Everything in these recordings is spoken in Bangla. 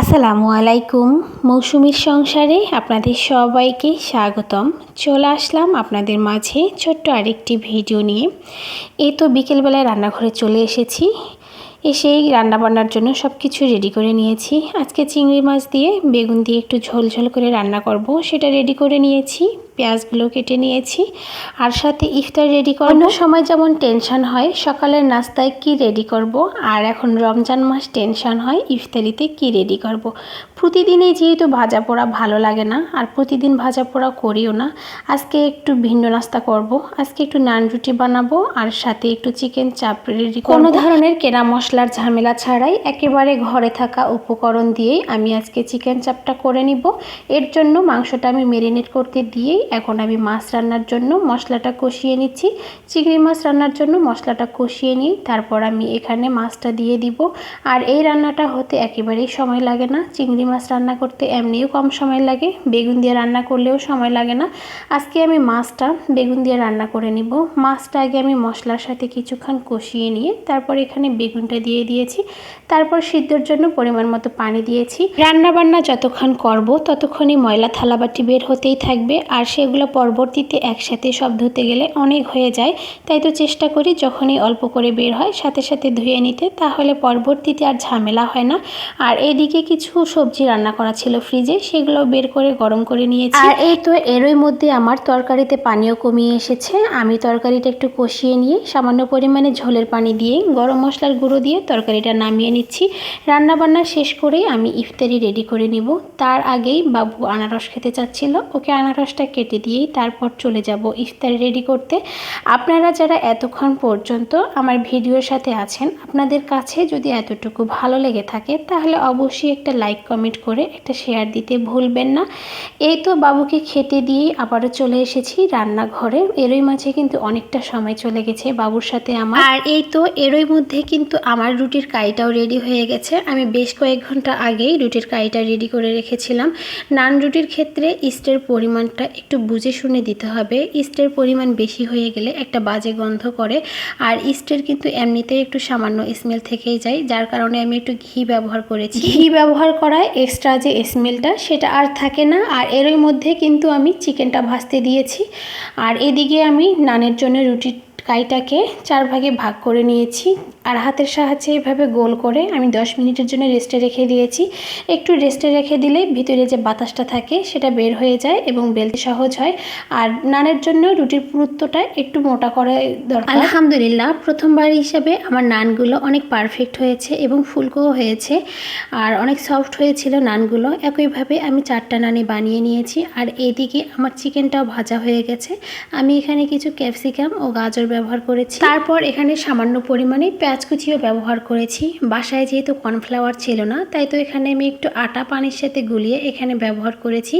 আসসালামু আলাইকুম। মৌসুমীর সংসারে আপনাদের সবাইকে স্বাগতম। চলে আসলাম আপনাদের মাঝে ছোট্ট আরেকটি ভিডিও নিয়ে। এই তো বিকেলবেলায় রান্নাঘরে চলে এসেছি। এসেই রান্নাবান্নার জন্য সব কিছু রেডি করে নিয়েছি। আজকে চিংড়ি মাছ দিয়ে বেগুন দিয়ে একটু ঝোল ঝোল করে রান্না করব, সেটা রেডি করে নিয়েছি। পেঁয়াজগুলো কেটে নিয়েছি আর সাথে ইফতার রেডি অন্য সময় যেমন টেনশন হয় সকালের নাস্তায় কি রেডি করব আর এখন রমজান মাস টেনশন হয় ইফতারিতে কি রেডি করব। প্রতিদিনই যেহেতু ভাজা পোড়া ভালো লাগে না আর প্রতিদিন ভাজা পোড়া করিও না আজকে একটু ভিন্ন নাস্তা করব। আজকে একটু নান রুটি বানাবো আর সাথে একটু চিকেন চাপ রেডি কোনো ধরনের কেনা মশলার ঝামেলা ছাড়াই একেবারে ঘরে থাকা উপকরণ দিয়েই আমি আজকে চিকেন চাপটা করে নিব এর জন্য মাংসটা আমি মেরিনেট করতে দিয়েই এখন আমি মাছ রান্নার জন্য মশলাটা কষিয়ে নিচ্ছি। চিংড়ি মাছ রান্নার জন্য মশলাটা কষিয়ে নিই, তারপর আমি এখানে মাছটা দিয়ে দিব। আর এই রান্নাটা হতে একেবারেই সময় লাগে না। চিংড়ি মাছ রান্না করতে এমনিও কম সময় লাগে, বেগুন দিয়ে রান্না করলেও সময় লাগে না। আজকে আমি মাছটা, বেগুন দিয়ে রান্না করে নিব। মাছটা আগে আমি মশলার সাথে কিছুক্ষণ কষিয়ে নিয়ে, তারপর এখানে বেগুনটা দিয়ে দিয়েছি। তারপর সিদ্ধর জন্য পরিমাণ মতো পানি দিয়েছি। রান্না বান্না যতক্ষণ করব, ততক্ষণই ময়লা থালাবাটি বের হতেই থাকবে। আর সেগুলো পরবর্তীতে একসাথে সব ধুতে গেলে অনেক হয়ে যায়। তাই তো চেষ্টা করি যখনই অল্প করে বের হয় সাথে সাথে ধুয়ে নিতে, তাহলে পরবর্তীতে আর ঝামেলা হয় না। আর এদিকে কিছু সবজি রান্না করা ছিল ফ্রিজে সেগুলো বের করে গরম করে নিয়েছি। আর এই তো এরই মধ্যে আমার তরকারিতে পানিও কমিয়ে এসেছে। আমি তরকারিটা একটু কষিয়ে নিয়ে সামান্য পরিমাণে ঝোলের পানি দিয়ে গরম মশলার গুঁড়ো দিয়ে তরকারিটা নামিয়ে নিচ্ছি। রান্না বান্না শেষ করেই আমি ইফতারি রেডি করে নিব। তার আগেই বাবু আনারস খেতে চাচ্ছিল। ওকে আনারসটা কেটে দিয়েই তারপর চলে যাব ইফতারি রেডি করতে। আপনারা যারা এতক্ষণ পর্যন্ত আমার ভিডিওর সাথে আছেন, আপনাদের কাছে যদি এতটুকু ভালো লেগে থাকে, তাহলে অবশ্যই একটা লাইক কমেন্ট করে একটা শেয়ার দিতে ভুলবেন না। এই তো বাবুকে খেতে দিয়েই আবারও চলে এসেছি রান্নাঘরে। এরই মাঝে কিন্তু অনেকটা সময় চলে গেছে বাবুর সাথে আমার। আর এই তো এরই মধ্যে কিন্তু আমার রুটির কাইটাও রেডি হয়ে গেছে। আমি বেশ কয়েক ঘণ্টা আগেই রুটির কাইটা রেডি করে রেখেছিলাম। নান রুটির ক্ষেত্রে ইস্টের পরিমাণটা একটু বুঝে শুনে দিতে হবে। ইস্টের পরিমাণ বেশি হয়ে গেলে একটা বাজে গন্ধ করে। আর ইস্টের কিন্তু এমনিতেই একটু সামান্য স্মেল থেকেই যায়। যার কারণে আমি একটু ঘি ব্যবহার করেছি। ঘি ব্যবহার করায় এক্সট্রা যে স্মেলটা সেটা আর থাকে না। আর এরই মধ্যে কিন্তু আমি চিকেনটা ভাজতে দিয়েছি। আর এদিকে আমি নানের জন্য রুটি কাইটাকে চার ভাগে ভাগ করে নিয়েছি। আর হাতের সাহায্যে এভাবে গোল করে আমি 10 মিনিটের জন্য রেস্টে রেখে দিয়েছি। একটু রেস্টে রেখে দিলে ভিতরে যে বাতাসটা থাকে সেটা বের হয়ে যায় এবং বেলতে সহজ হয়। আর নানের জন্য রুটির পুরুত্বটা একটু মোটা করা দরকার। আলহামদুলিল্লাহ, প্রথমবার হিসাবে আমার নানগুলো অনেক পারফেক্ট হয়েছে এবং ফুলকোও হয়েছে। আর অনেক সফট হয়েছিল নানগুলো। একইভাবে আমি চারটা নানি বানিয়ে নিয়েছি। আর এদিকে আমার চিকেনটাও ভাজা হয়ে গেছে। আমি এখানে কিছু ক্যাপসিকাম ও গাজর ব্যবহার করেছি। তারপর এখানে সামান্য পরিমাণে পেঁয়াজ কুচিও ব্যবহার করেছি। বাসায় যেহেতু কর্নফ্লাওয়ার ছিল না, তাই তো এখানে আমি একটু আটা পানির সাথে গুলিয়ে এখানে ব্যবহার করেছি।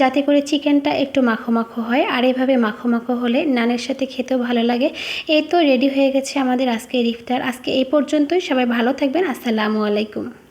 যাতে করে চিকেনটা একটু মাখো মাখো হয়। আর এভাবে মাখো মাখো হলে নানের সাথে খেতেও ভালো লাগে। এই তো রেডি হয়ে গেছে আমাদের আজকে ইফতার। আজকে এই পর্যন্তই। সবাই ভালো থাকবেন। আসসালামু আলাইকুম।